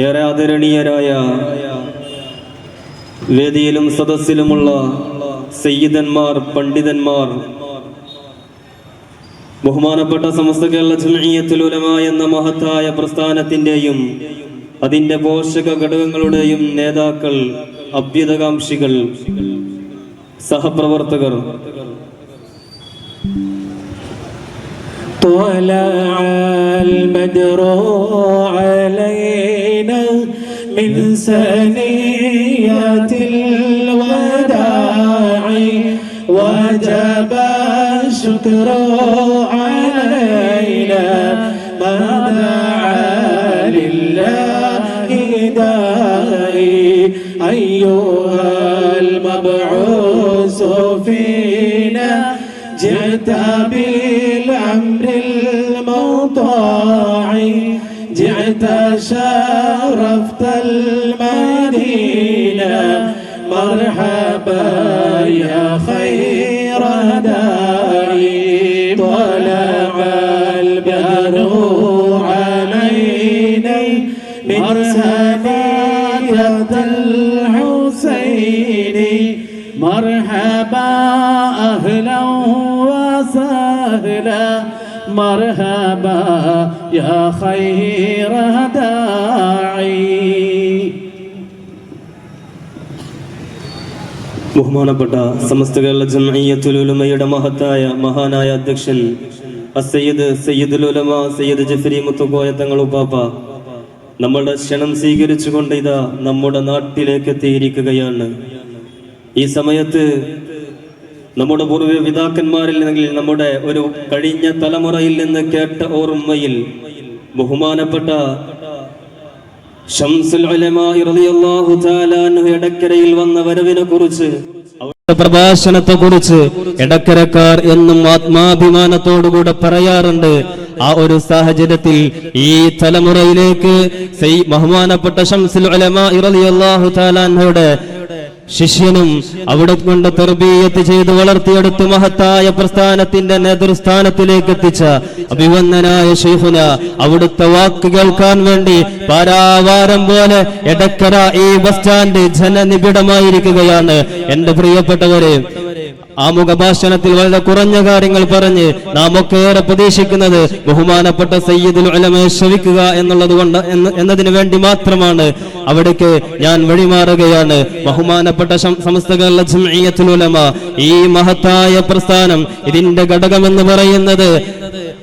ഏറെ ആദരണീയരായ വേദിയിലും സദസ്സിലുമുള്ള സയ്യിദന്മാർ പണ്ഡിതന്മാർ ബഹുമാനപ്പെട്ട സമസ്ത കേരള ജമീയത്തുൽ ഉലമ എന്ന മഹത്തായ പ്രസ്ഥാനത്തിന്റെയും അതിന്റെ പോഷക ഘടകങ്ങളുടെയും നേതാക്കൾ അഭ്യുതകാംക്ഷികൾ സഹപ്രവർത്തകർ طلع البدر علينا من الوداع وجب الشكر علينا ما دعا لله داعي. أيها المبعوث فينا جئت بالأمر المطاع جئت شرفت المدينة. مرحبا يا خير داعي. طلع البدر علينا من ثنية الحسين مرحبا مرحبا يا خير داعي ബഹുമാനപ്പെട്ട സമസ്ത കേരള ജമീയത്തുൽ ഉലമയുടെ മഹത്തായ മഹാനായ അധ്യക്ഷൻ അസയ്യദ് സയ്യിദുൽ ഉലമ സയ്യിദ് ജഫരി മുത്തുക്കോയ തങ്ങൾ ഉപ്പാപ്പ നമ്മളുടെ ക്ഷണം സ്വീകരിച്ചുകൊണ്ട് ഇതാ നമ്മുടെ നാട്ടിലേക്ക് എത്തിയിരിക്കുകയാണ് ഈ സമയത്ത് നമ്മുടെ പൂർവ പിതാക്കന്മാരിൽ നിന്നെങ്കിൽ നമ്മുടെ ഒരു കഴിഞ്ഞ തലമുറയിൽ നിന്ന് കേട്ട ഓർമ്മയിൽ ബഹുമാനപ്പെട്ട ഷംസുൽ എടക്കരയിൽ വന്ന വരവിനെ കുറിച്ച് പ്രഭാഷണത്തെ കുറിച്ച് എടക്കരക്കാർ എന്നും ആത്മാഭിമാനത്തോടുകൂടെ പറയാറുണ്ട്. ആ ഒരു സാഹചര്യത്തിൽ ഈ തലമുറയിലേക്ക് ബഹുമാനപ്പെട്ട ഷംസുൽ അലമാ റളിയല്ലാഹു തആല അൻഹയുടെ ശിഷ്യനും അവിടെ കൊണ്ട് തെർബീയത്ത് ചെയ്ത് വളർത്തിയെടുത്ത് മഹത്തായ പ്രസ്ഥാനത്തിന്റെ നേതൃസ്ഥാനത്തിലേക്ക് എത്തിച്ച അഭിവന്ദനായ ഷെയ്ഖുന അവിടുത്തെ വാക്ക് കേൾക്കാൻ വേണ്ടി പാരാവാരം പോലെ എടക്കര ഈ ബസ് സ്റ്റാൻഡ് ജനനിബിഡമായിരിക്കുകയാണ്. എന്റെ പ്രിയപ്പെട്ടവരെ ആമുഖ ഭാഷണത്തിൽ വളരെ കുറഞ്ഞ കാര്യങ്ങൾ പറഞ്ഞ് നാം ഒക്കെ ഏറെ പ്രതീക്ഷിക്കുന്നത് ബഹുമാനപ്പെട്ട സയ്യിദുൽ ഉലമയെ ശ്രവിക്കുക എന്നുള്ളത് കൊണ്ട് എന്ന് എന്നതിന് വേണ്ടി മാത്രമാണ്. അവിടേക്ക് ഞാൻ വഴിമാറുകയാണ്. ബഹുമാനപ്പെട്ട സംസ്ഥകളിലെ ജംഇയ്യത്തുൽ ഉലമ ഈ മഹത്തായ പ്രസ്ഥാനം ഇതിന്റെ ഘടകമെന്ന് പറയുന്നത്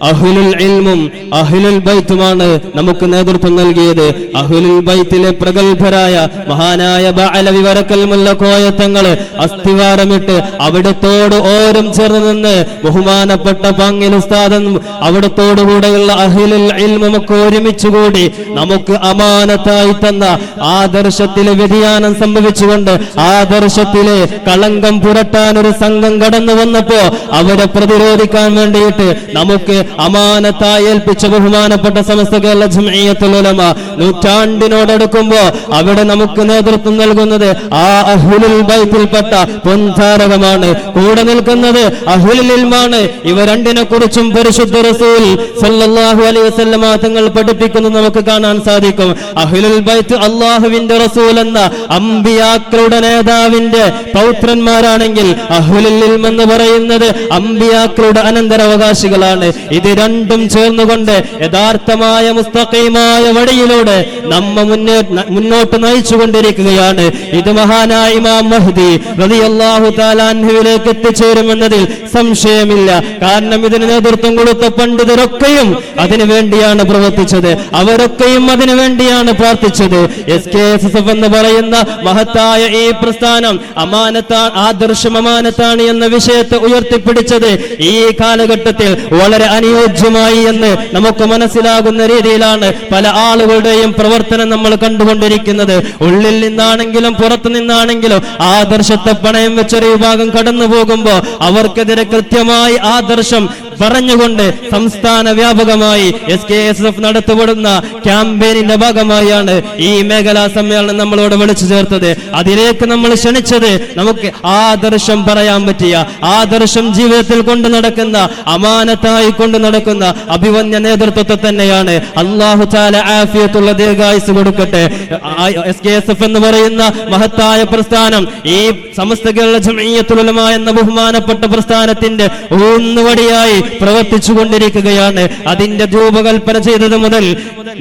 അഹ്ലുൽ ഇൽമും അഹുലുൽ ബൈത്തുമാണ് നമുക്ക് നേതൃത്വം നൽകിയത്. അഹുലുൽ ബൈത്തിലെ പ്രഗത്ഭരായ മഹാനായ വരക്കൽ മുല്ല കോയത്തങ്ങൾ അസ്ഥിവാരമിട്ട് അവിടത്തോട് ഓരം ചേർന്ന് നിന്ന് ബഹുമാനപ്പെട്ട പങ്ങിൽ ഉസ്താദൻ അവിടത്തോടുകൂടെയുള്ള അഹ്ലുൽ ഇൽമും ഒക്കെ ഒരുമിച്ച് കൂടി നമുക്ക് അമാനത്തായി തന്ന ആദർശത്തിലെ വ്യതിയാനം സംഭവിച്ചുകൊണ്ട് ആദർശത്തിലെ കളങ്കം പുരട്ടാൻ ഒരു സംഘം കടന്നു വന്നപ്പോ അവരെ പ്രതിരോധിക്കാൻ വേണ്ടിയിട്ട് നമുക്ക് അമാനത്തായി ഏൽപ്പിച്ച ബഹുമാനപ്പെട്ട സമസ്ത കേരള ജംഇയ്യത്തുൽ ഉലമ നൂറ്റാണ്ടിനോടടുക്കുമ്പോ അവിടെ നമുക്ക് നേതൃത്വം നൽകുന്നത് ആ അഹ്ലുൽ ബൈത്തിൽപ്പെട്ട പൊൻധാരകമാണ്. കൂടെ നിൽക്കുന്നത് അഹ്ലുൽ ഇൽമാണ്. ഇവ രണ്ടിനെ കുറിച്ചും പരിശുദ്ധ റസൂൽ സല്ലല്ലാഹു അലൈഹി വസല്ലമ തങ്ങൾ പഠിപ്പിക്കുന്നത് നമുക്ക് കാണാൻ സാധിക്കും. അഹ്ലുൽ ബൈത്ത് അള്ളാഹുവിന്റെ റസൂൽ എന്ന അമ്പിയാക്കളുടെ നേതാവിന്റെ പൗത്രന്മാരാണെങ്കിൽ അഹുലിൽ എന്ന് പറയുന്നത് അമ്പിയാക്കളുടെ അനന്തരാവകാശികളാണ്. ഇത് രണ്ടും ചേർന്നുകൊണ്ട് യഥാർത്ഥമായ മുസ്തഖീമായ വഴിയിലൂടെ നമ്മ മുന്നേ മുന്നോട്ട് നയിച്ചുകൊണ്ടിരിക്കുകയാണ്. ഇത് മഹാനായ ഇമാം മഹ്ദി അൻഹുവിലേക്ക് എത്തിച്ചേരുമെന്നതിൽ സംശയമില്ല. കാരണം ഇതിന് നേതൃത്വം കൊടുത്ത പണ്ഡിതരൊക്കെയും അതിനു വേണ്ടിയാണ് പ്രവർത്തിച്ചത്. അവരൊക്കെയും അതിനു വേണ്ടിയാണ് പ്രാർത്ഥിച്ചത്. S K S S F എന്ന് പറയുന്ന മഹത്തായ ഈ പ്രസ്ഥാനം അമാനത്താണ് ആദർശം അമാനത്താണ് എന്ന വിഷയത്തെ ഉയർത്തിപ്പിടിച്ചത് ഈ കാലഘട്ടത്തിൽ വളരെ അനുയോജ്യമായി എന്ന് നമുക്ക് മനസ്സിലാകുന്ന രീതിയിലാണ് പല ആളുകളുടെയും പ്രവർത്തനം നമ്മൾ കണ്ടുകൊണ്ടിരിക്കുന്നത്. ഉള്ളിൽ നിന്നാണെങ്കിലും പുറത്തു നിന്നാണെങ്കിലും ആദർശത്തെ പണയം വെച്ചൊരു വിഭാഗം കടന്നു പോകുമ്പോൾ അവർക്കെതിരെ കൃത്യമായി ആദർശം പറഞ്ഞുകൊണ്ട് സംസ്ഥാന വ്യാപകമായി എസ് കെ എസ് എഫ് നടത്തപ്പെടുന്ന ക്യാമ്പയിനിന്റെ ഭാഗമായാണ് ഈ മേഖലാ സമ്മേളനം നമ്മളോട് വിളിച്ചു ചേർത്തത്. അതിലേക്ക് നമ്മൾ ക്ഷണിച്ചത് നമുക്ക് ആദർശം പറയാൻ പറ്റിയ ആദർശം ജീവിതത്തിൽ കൊണ്ടു നടക്കുന്ന അമാനത്തായി കൊണ്ടു നടക്കുന്ന അഭിവന്യ നേതൃത്വത്തെ തന്നെയാണ്. അള്ളാഹു ചാല ആഫിയത്തുള്ള ദീർഘായുസ് കൊടുക്കട്ടെ. എസ് കെ എസ് എഫ് എന്ന് പറയുന്ന മഹത്തായ പ്രസ്ഥാനം ഈ സമസ്ത കേരള എന്ന ബഹുമാനപ്പെട്ട പ്രസ്ഥാനത്തിന്റെ ഊന്നുവടിയായി പ്രവർത്തിച്ചു കൊണ്ടിരിക്കുകയാണ് അതിന്റെ രൂപകൽപ്പന ചെയ്തത് മുതൽ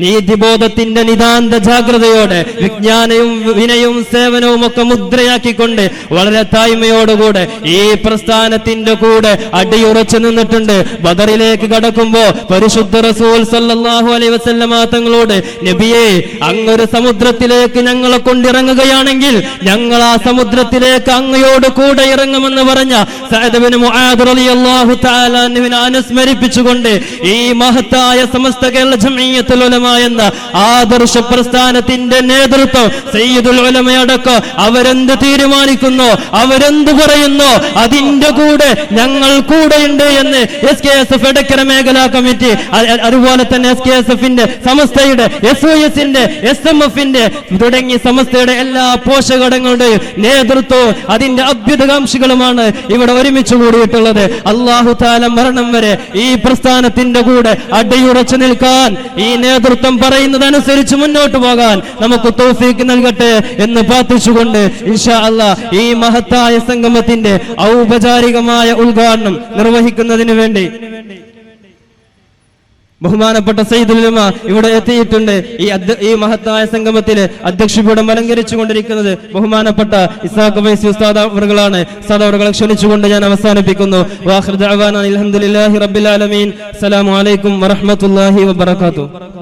നീതിബോധത്തിന്റെ നിതാന്ത ജാഗ്രതയോടെ വിജ്ഞാനവും വിനയവും സേവനവും ഒക്കെ മുദ്രയാക്കിക്കൊണ്ട് വളരെ തായ്മയോടുകൂടെ ഈ പ്രസ്ഥാനത്തിന്റെ കൂടെ അടിയുറച്ചു നിന്നിട്ടുണ്ട്. ബദറിലേക്ക് കടക്കുമ്പോ പരിശുദ്ധ റസൂൽ സല്ലല്ലാഹു അലൈഹി വസല്ലമ തങ്ങളോട് നബിയെ അങ്ങൊരു സമുദ്രത്തിലേക്ക് ഞങ്ങളെ കൊണ്ടിറങ്ങുകയാണെങ്കിൽ ഞങ്ങൾ ആ സമുദ്രത്തിലേക്ക് അങ്ങയോട് കൂടെ ഇറങ്ങുമെന്ന് പറഞ്ഞ അനുസ്മരിപ്പിച്ചുകൊണ്ട് ഈ മഹത്തായ സമസ്ത കേരള ജമീയത്തുൽ ഉലമ എന്ന ആദർശ പ്രസ്ഥാനത്തിന്റെ നേതൃത്വം സയ്യിദുൽ ഉലമയടക്കം അവരെന്ത് തീരുമാനിക്കുന്നു അവരെന്ത് പറയുന്നു അതിന്റെ കൂടെ ഞങ്ങൾ കൂടെയുണ്ട് എന്ന് S K S F Edakkara മേഖലാ കമ്മിറ്റി അതുപോലെ തന്നെ എസ് കെ എസ് എഫിന്റെ സമസ്തയുടെ എസ് ഒ എസിന്റെ എസ് എം എഫിന്റെ തുടങ്ങി സമസ്തയുടെ എല്ലാ പോഷകടങ്ങളുടെയും നേതൃത്വവും അതിന്റെ അഭ്യുതകാംക്ഷികളുമാണ് ഇവിടെ ഒരുമിച്ച് കൂടിയിട്ടുള്ളത്. അള്ളാഹു താല മരണം വരെ ഈ പ്രസ്ഥാനത്തിന്റെ കൂടെ അടിയുറച്ചു നിൽക്കാൻ ഈ നേതൃത്വം പറയുന്നതനുസരിച്ച് മുന്നോട്ട് പോകാൻ നമുക്ക് തോഫീക്ക് നൽകട്ടെ എന്ന് പ്രാർത്ഥിച്ചുകൊണ്ട് ഇൻഷാ അല്ലാ ഈ മഹത്തായ സംഗമത്തിന്റെ ഔപചാരികമായ ഉദ്ഘാടനം നിർവഹിക്കുന്നതിന് വേണ്ടി ബഹുമാനപ്പെട്ട സൈദുലിമ ഇവിടെ എത്തിയിട്ടുണ്ട്. ഈ ഈ മഹത്തായ സംഗമത്തിൽ അധ്യക്ഷപീഠം അലങ്കരിച്ചു കൊണ്ടിരിക്കുന്നത് ബഹുമാനപ്പെട്ട ഇസാഖ് വൈസി ഉസ്താദ് അവറുകളാണ്. ക്ഷണിച്ചുകൊണ്ട് ഞാൻ അവസാനിപ്പിക്കുന്നു. വാഹൃദ് ദഅവാന അൽഹംദുലില്ലാഹി റബ്ബിൽ ആലമീൻ. അസ്സലാമു അലൈക്കും വറഹ്മത്തുള്ളാഹി വബറകാതുഹു.